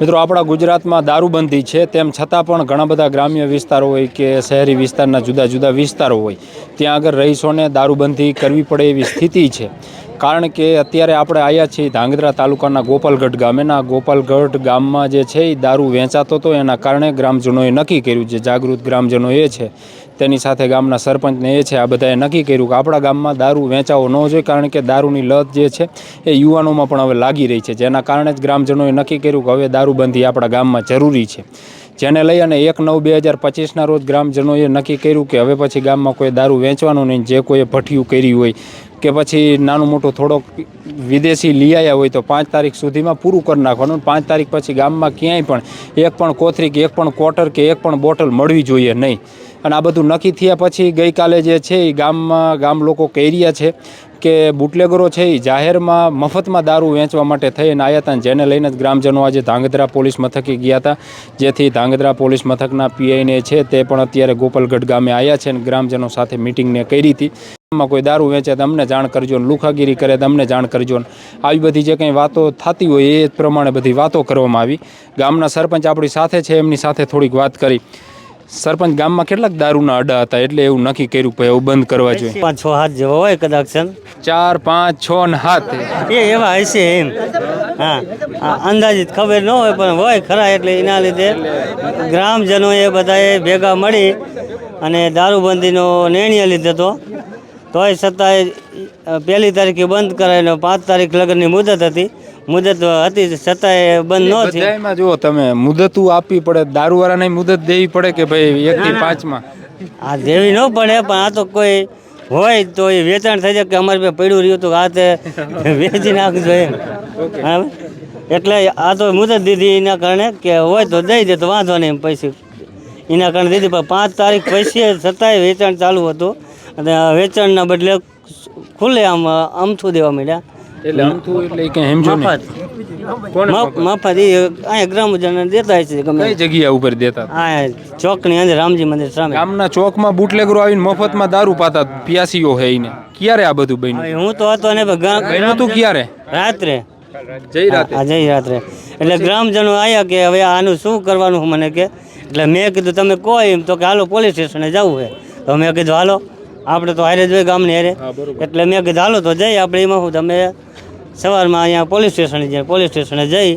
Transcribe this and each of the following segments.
મિત્રો, આપણા ગુજરાતમાં દારૂબંધી છે, તેમ છતાં પણ ઘણા બધા ગ્રામ્ય વિસ્તારો હોય કે શહેરી વિસ્તારના જુદા જુદા વિસ્તારો હોય, ત્યાં આગળ રહીશોને દારૂબંધી કરવી પડે એવી સ્થિતિ છે. કારણ કે અત્યારે આપણે આવ્યા છીએ ધાંગધ્રા તાલુકાના ગોપાલગઢ ગામેના ગોપાલગઢ ગામમાં જે છે એ દારૂ વેચાતો હતો, એના કારણે ગ્રામજનોએ નક્કી કર્યું, જે જાગૃત ગ્રામજનો એ છે તેની સાથે ગામના સરપંચને એ છે, આ બધાએ નક્કી કર્યું કે આપણા ગામમાં દારૂ વેચાવો ન જોઈએ, કારણ કે દારૂની લત જે છે એ યુવાનોમાં પણ હવે લાગી રહી છે. જેના કારણે જ ગ્રામજનોએ નક્કી કર્યું કે હવે દારૂબંધી આપણા ગામમાં જરૂરી છે. જેને લઈ અને એક નવ બે હજાર પચીસના રોજ ગ્રામજનોએ નક્કી કર્યું કે હવે પછી ગામમાં કોઈ દારૂ વેચવાનું નહીં, જે કોઈએ ભઠિયું કર્યું હોય કે પછી નાનું મોટું થોડોક વિદેશી લઈ આવ્યા હોય તો પાંચ તારીખ સુધીમાં પૂરું કરી નાખવાનું, પાંચ તારીખ પછી ગામમાં ક્યાંય પણ એક પણ કોથરી કે એક પણ ક્વાર્ટર કે એક પણ બોટલ મળવી જોઈએ નહીં. અને આ બધું નક્કી થયા પછી ગઈકાલે જે છે એ ગામમાં ગામ લોકો કહી રહ્યા છે કે બુટલેગરો છે એ જાહેરમાં મફતમાં દારૂ વેચવા માટે થઈને આવ્યા હતા જેને લઈને જ ગ્રામજનો આજે ધાંગધ્રા પોલીસ મથકે ગયા હતા. જેથી ધાંગધ્રા પોલીસ મથકના પીઆઈને છે તે પણ અત્યારે ગોપાલગઢ ગામે આવ્યા છે અને ગ્રામજનો સાથે મિટિંગને કરી હતી. માં કોઈ દારૂ વેચે તો અમને જાણ કરજો લુખાગીરી કરે તો અમને જાણ કરજો ને આવી બધી જે કંઈ વાતો થતી હોય એ પ્રમાણે બધી વાતો કરવામાં આવી. ગામના સરપંચ આપણી સાથે છે, એમની સાથે થોડીક વાત કરી. સરપંચ ગામમાં કેટલાક દારૂના અડા હતા એટલે એવું નક્કી કર્યું કે એવું બંધ કરવા જોઈએ. પાંચ છ હાથ જેવા હોય કદાચ છે ચાર પાંચ છ ને હાથ. એ એવા હશે એમ. હા અંદાજિત ખબર ન હોય પણ હોય ખરા એટલે એના લીધે ગ્રામજનોએ બધાએ ભેગા મળી અને દારૂબંધીનો નિર્ણય લીધો હતો. તોય છતાંય પહેલી તારીખે બંધ કરાવીને પાંચ તારીખ લગ્નની મુદત હતી. મુદત હતી છતાંય બંધ ન થયું બધાયમાં જુઓ તમે મુદતું આપવી પડે દારૂવાળાને મુદત દેવી પડે કે ભાઈ એક થી પાંચમાં? આ દેવી ન પડે પણ આ તો કોઈ હોય તો એ વેચાણ થઈ જાય કે અમારે પાસે પડ્યું રહ્યું તો આ તે વેચી નાખજો એમ. બરાબર? એટલે આ તો મુદત દીધી એના કારણે કે હોય તો દઈ દે તો વાંધો નહીં એમ પૈસે. એના કારણે દીધી પણ પાંચ તારીખ પૈસે છતાંય વેચાણ ચાલુ હતું. અને આ વેચાણના બદલે ખુલ્લે આમ અમથું દેવા માંડ્યા. એટલે અમથું એટલે કઈ સમજો મફત. એ અહીંયા ગ્રામજનો દેતા છે ગમે. કઈ જગ્યા ઉપર દેતા? આ ચોકની અંદર રામજી મંદિર સામે. ગામના ચોકમાં બુટલેગરો આવીને મફતમાં દારૂ પાતા પ્યાસીઓ હે એને ક્યારે આ બધું બન્યું? હું તો હતો ને બન્યું તું ક્યારે? રાત્રે. જઈ રાતે. હા જય રાત્રે. એટલે ગ્રામજનો આવ્યા કે હવે આનું શું કરવાનું મને કે? એટલે મેં કીધું તમે કહો એમ. તો કે હાલો પોલીસ સ્ટેશને જવું છે. તો મેં કીધું હાલો આપણે તો હારે જોઈએ ગામની હારે. હા એટલે મેં કીધું હાલો તો જઈ આપણે એમાં શું? તમે સવારમાં અહીંયા પોલીસ સ્ટેશને જાય પોલીસ સ્ટેશને જઈ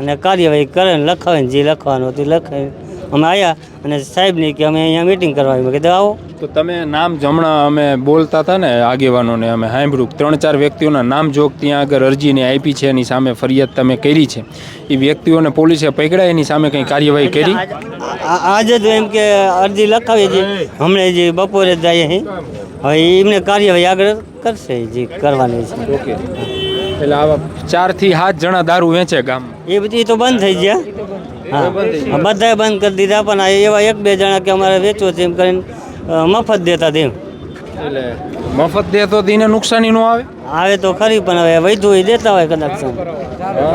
અને કાર્યવાહી કરે ને લખાવે જે લખવાનું હતું લખાવી. અમે આવ્યા અને સાહેબની કે અમે અહીંયા મિટિંગ કરવા આવી મેં કીધું આવો. તો તમે નામ જમણા અમે બોલતા હતા ને આગેવાનોને અમે સાંભળ્યું ત્રણ ચાર વ્યક્તિઓના નામ જોગ ત્યાં આગળ અરજીને આપી છે એની સામે ફરિયાદ તમે કરી છે. એ વ્યક્તિઓને પોલીસે પકડ્યા એની સામે કંઈ કાર્યવાહી કરી? આજે તો એમ કે અરજી લખાવી છે. હમણાં જે બપોરે જ જઈએ હવે એમને કાર્યવાહી આગળ કરશે જે કરવાની છે. ઓકે. એટલે આવા ચારથી સાત જણા દારૂ વેચે ગામ. એ બધી તો બંધ થઈ ગયા. હા. બધાએ બંધ કરી દીધા પણ આ એવા એક બે જણા કે અમારે વેચવો છે એમ કરીને મફત દેતા તેમ એટલે મફત દે તો એને નુકસાની નો આવે? આવે તો ખરી પણ હવે વૈધું એ દેતા હોય કદાચ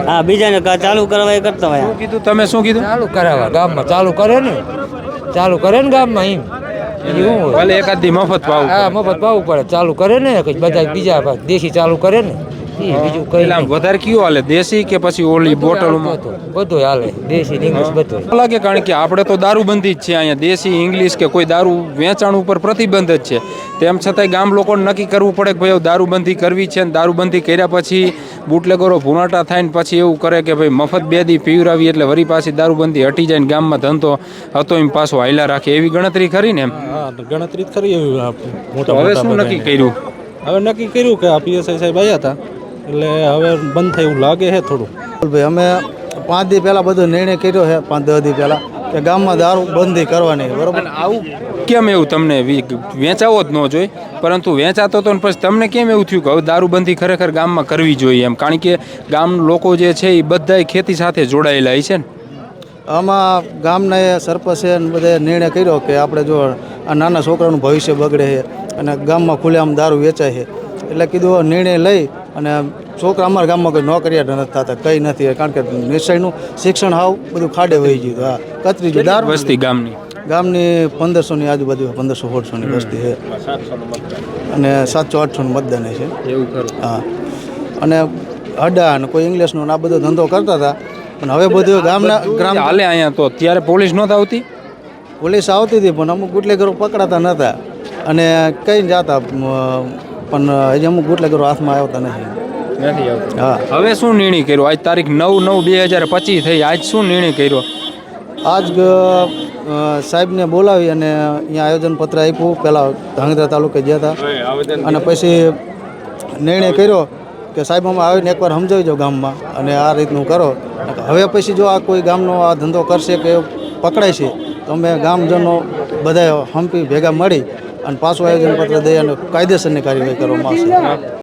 હા. બીજાને કા ચાલુ કરવા એ કરતા હોય. શું કીધું? તમે શું કીધું? ચાલુ કરાવવા ગામમાં ચાલુ કરે ને. ચાલુ કરે ને ગામમાં એમ. ભલે એકાદ મફત પાવું હા મફત પાવું પડે. ચાલુ કરે ને બધા બીજા દેશી ચાલુ કરે ને. બીજું કઈ એટલે આમ વધારે કયો હાલે દેશી કે પછી ઓલી બોટલોમાં બધું હાલે. દેશી ઇંગ્લિશ બધું લાગે? કારણ કે આપણે તો દારૂબંધી જ છે અહીંયા. દેશી ઇંગ્લિશ કે કોઈ દારૂ વેચાણ ઉપર પ્રતિબંધ જ છે. તેમ છતાંય ગામ લોકોને નક્કી કરવું પડે કે ભાઈ દારૂ દારૂબંધી કરવી છે ને દારૂબંધી કર્યા પછી બુટલેગરો ભૂનાટા થાય ને પછી એવું કરે કે ભાઈ મફત બે દી પીવરાવી એટલે વરી પાછી દારૂબંધી હટી જાય ને ગામમાં ધંધો હતો એમ પાછો હાયલા રાખે. એવી ગણતરી કરી ને એમ ગણતરી મોટા હવે શું નક્કી કર્યું? હવે નક્કી કર્યું કે આ પીએસઆઈ સાહેબ આવ્યા હતા. એટલે હવે બંધ થાય એવું લાગે છે થોડું. ભાઈ અમે પાંચ દી પહેલા બધો નિર્ણય કર્યો છે પાંચ દસ દી પહેલા કે ગામમાં દારૂ બંધી કરવાની બરોબર? આવું કેમ એવું તમને વી- વેચાવો જ ન જોઈએ પરંતુ વેચાતો તો ને પછી તમને કેમ એવું થયું કે હવે દારૂબંધી ખરેખર ગામમાં કરવી જોઈએ એમ? કારણ કે ગામ લોકો જે છે એ બધાય ખેતી સાથે જોડાયેલા છે ને? આમાં ગામના એ સરપંચે બધે નિર્ણય કર્યો કે આપણે જો આ નાના છોકરાનું ભવિષ્ય બગડે છે અને ગામમાં ખુલ્લેઆમ દારૂ વેચાય છે. એટલે કીધું નિર્ણય લઈ અને છોકરા અમારા ગામમાં કોઈ નોકરિયા નથી થતા કંઈ નથી. કારણ કે નિશ્ચયનું શિક્ષણ હાવ બધું ખાડે વહી ગયું હા કતરી ગયું દારૂ વસ્તી ગામની? ગામની પંદરસોની આજુબાજુ પંદરસો સોળસોની વસ્તી છે. અને સાતસો આઠસોનું મતદાન છે. એવું ખરું. હા. અને અડા અને કોઈ ઇંગ્લિશનો આ બધો ધંધો કરતા હતા. પણ હવે બધું ગામના ગ્રામ હાલે અહીંયા તો. ત્યારે પોલીસ નહોતા આવતી? પોલીસ આવતી હતી પણ અમુક ગુટલેગરો પકડાતા નહોતા અને કઈ જતા પણ હજી અમુક ગુટલેગરો હાથમાં આવતા નથી. નથી આવતી. હા. હવે શું નિર્ણય કર્યો? આજ તારીખ નવ નવ બે હજાર પચીસ થઈ. આજ શું નિર્ણય કર્યો? આજ સાહેબને બોલાવી અને અહીંયા આયોજનપત્ર આપ્યું. પહેલાં ધાંગધ્રા તાલુકે ગયા હતા. અને પછી નિર્ણય કર્યો કે સાહેબ અમે આવીને એકવાર સમજાવી જાઓ ગામમાં અને આ રીતનું કરો. હવે પછી જો આ કોઈ ગામનો આ ધંધો કરશે કે પકડાય છે તો અમે ગામજનો બધા હંપી ભેગા મળી અને પાછું આયોજનપત્ર દઈ અને કાયદેસરની કાર્યવાહી કરવામાં આવશે.